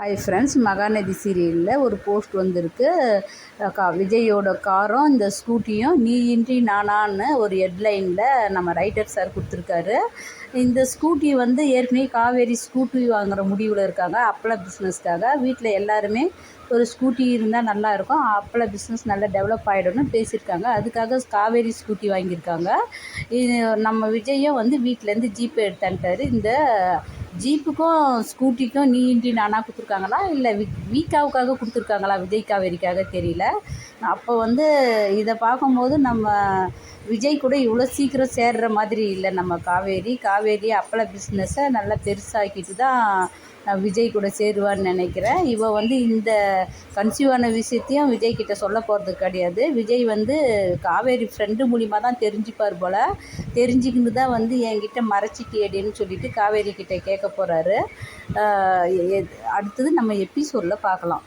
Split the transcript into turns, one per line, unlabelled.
Hi friends Mahanadi சீரியலில் ஒரு post வந்திருக்கு. கா விஜயோட காரும் இந்த ஸ்கூட்டியும் நீ இன்றி நானான்னு ஒரு ஹெட்லைனில் நம்ம ரைட்டர் சார் கொடுத்துருக்காரு. இந்த ஸ்கூட்டி வந்து ஏற்கனவே காவேரி ஸ்கூட்டி வாங்குகிற முடிவில் இருக்காங்க. அப்பள பிஸ்னஸ்க்காக வீட்டில் எல்லாருமே ஒரு ஸ்கூட்டி இருந்தால் நல்லா இருக்கும். அப்பள பிஸ்னஸ் நல்லா டெவலப் ஆகிடும்னு பேசியிருக்காங்க. அதுக்காக காவேரி ஸ்கூட்டி வாங்கியிருக்காங்க. இது நம்ம விஜயும் வந்து வீட்டிலேருந்து ஜிபே எடுத்தான்ட்டாரு இந்த ஜீப்புக்கும் ஸ்கூட்டிக்கும் நீ இன்றி நானா கொடுத்துருக்காங்களா? இல்லை வி வீக்காவுக்காக கொடுத்துருக்காங்களா? விஜய் காவேரிக்காக தெரியல. அப்போ வந்து இதை பார்க்கும்போது நம்ம விஜய் கூட இவ்வளோ சீக்கிரம் சேர்ற மாதிரி இல்லை நம்ம காவேரி. காவேரி அப்பள பிஸ்னஸை நல்லா பெருசாக்கிட்டு தான் விஜய் கூட சேருவான்னு நினைக்கிறேன். இவள் வந்து இந்த கன்சியூவான விஷயத்தையும் விஜய் கிட்ட சொல்ல போகிறது கிடையாது. விஜய் வந்து காவேரி ஃப்ரெண்டு மூலிமா தான் தெரிஞ்சுப்பார் போல். தெரிஞ்சுக்கிட்டு தான் வந்து என்கிட்ட மறைச்சிட்டேடின்னு சொல்லிட்டு காவேரி கிட்டே கேட்க போகிறாரு அடுத்தது நம்ம எபிசோடில் பார்க்கலாம்.